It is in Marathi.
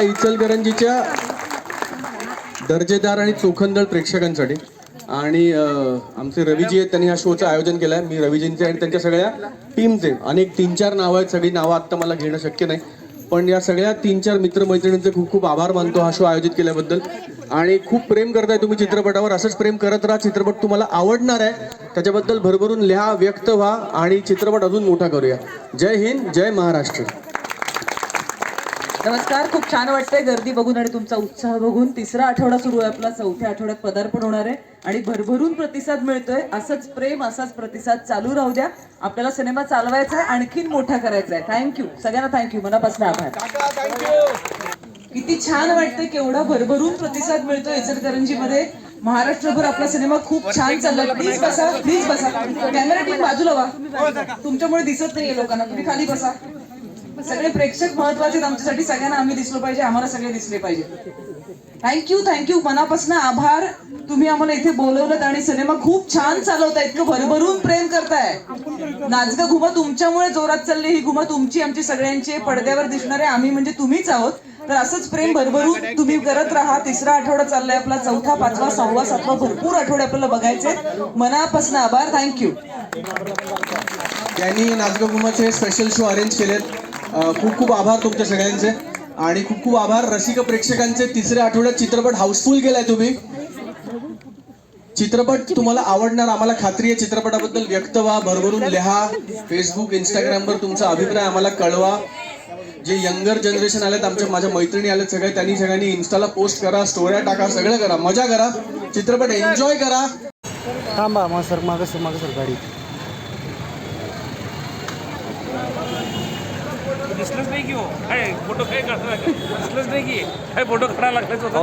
इचलकरंजीच्या दर्जेदार आणि चोखंदळ प्रेक्षकांसाठी. आणि आमचे रवीजी आहेत त्यांनी या शोचं आयोजन केलं आहे मी रवीजींचे आणि त्यांच्या सगळ्या टीमचे अनेक तीन चार नावं आहेत सगळी नावं आत्ता मला घेणं शक्य नाही. पण या सगळ्या तीन चार मित्रमैत्रिणींचे खूप खूप आभार मानतो हा शो आयोजित केल्याबद्दल. आणि खूप प्रेम करताय तुम्ही चित्रपटावर असंच प्रेम करत राहा चित्रपट तुम्हाला आवडणार आहे. त्याच्याबद्दल भरभरून लिहा व्यक्त व्हा आणि चित्रपट अजून मोठा करूया. जय हिंद जय महाराष्ट्र. नमस्कार खूप छान वाटतंय गर्दी बघून आणि तुमचा उत्साह बघून. तिसरा आठवडा सुरू आहे आपला चौथ्या आठवड्यात पदार्पण होणार आहे आणि भरभरून प्रतिसाद मिळतोय. असंच प्रेम असाच प्रतिसाद चालू राहू द्या. आपल्याला सिनेमा चालवायचा आहे आणखीन मोठा करायचा आहे. थँक्यू सगळ्यांना थँक्यू मनापासून आभार. किती छान वाटतंय केवढा भरभरून प्रतिसाद मिळतो इचलकरंजीमध्ये. महाराष्ट्रभर आपला सिनेमा खूप छान चाललाय. प्लीज बसा प्लीज बसा. कॅमेरा टीम बाजूला व्हा. तुमच्यामुळे दिसत नाहीये लोकांना. तुम्ही खाली बसा. सगळे प्रेक्षक महत्त्वाचे आमच्यासाठी सगळ्यांना आम्ही दिसलो पाहिजे आम्हाला सगळे दिसले पाहिजे. थँक्यू थँक्यू मनापासून आभार. तुम्ही आम्हाला इथे बोलवलं आणि सिनेमा खूप छान चालवताय इतकं भरभरून प्रेम करताय. नाचगा घुमा तुमच्यामुळे जोरात चालली ही घुमा तुमची आमची सगळ्यांची पडद्यावर दिसणारे आम्ही म्हणजे तुम्हीच आहोत. तर असंच प्रेम भरभरून तुम्ही करत राहा. तिसरा आठवडा चाललाय आपला चौथा पाचवा सहावा सातवा भरपूर आठवडे आपल्याला बघायचे मनापासून आभार. थँक्यू त्यांनी नाचगोकुमाचे स्पेशल शो अरेंज केलेत खूप खूप आभार तुमच्या सगळ्यांचे. आणि खूप खूप आभार रसिक प्रेक्षकांचे तिसऱ्या आठवड्यात चित्रपट हाऊसफुल केलाय तुम्ही. चित्रपट तुम्हाला आवडणार आम्हाला खात्री आहे चित्रपटाबद्दल व्यक्त व्हा भरभरून लिहा. फेसबुक इंस्टाग्रामवर तुमचा अभिप्राय आम्हाला कळवा. जे यंगर जनरेशन आलेत आमच्या माझ्या मैत्रिणी आलेत सगळे त्यांनी सगळ्यांनी इन्स्टाला पोस्ट करा स्टोऱ्या टाका सगळं करा. मजा करा. चित्रपट एन्जॉय करा. थांबा मग सर मागं सर मागं सर गाडी. दिसलंच नाही की हो. काय फोटो काय काढता दिसलंच नाही की. काय फोटो काढायला लागलाच होता.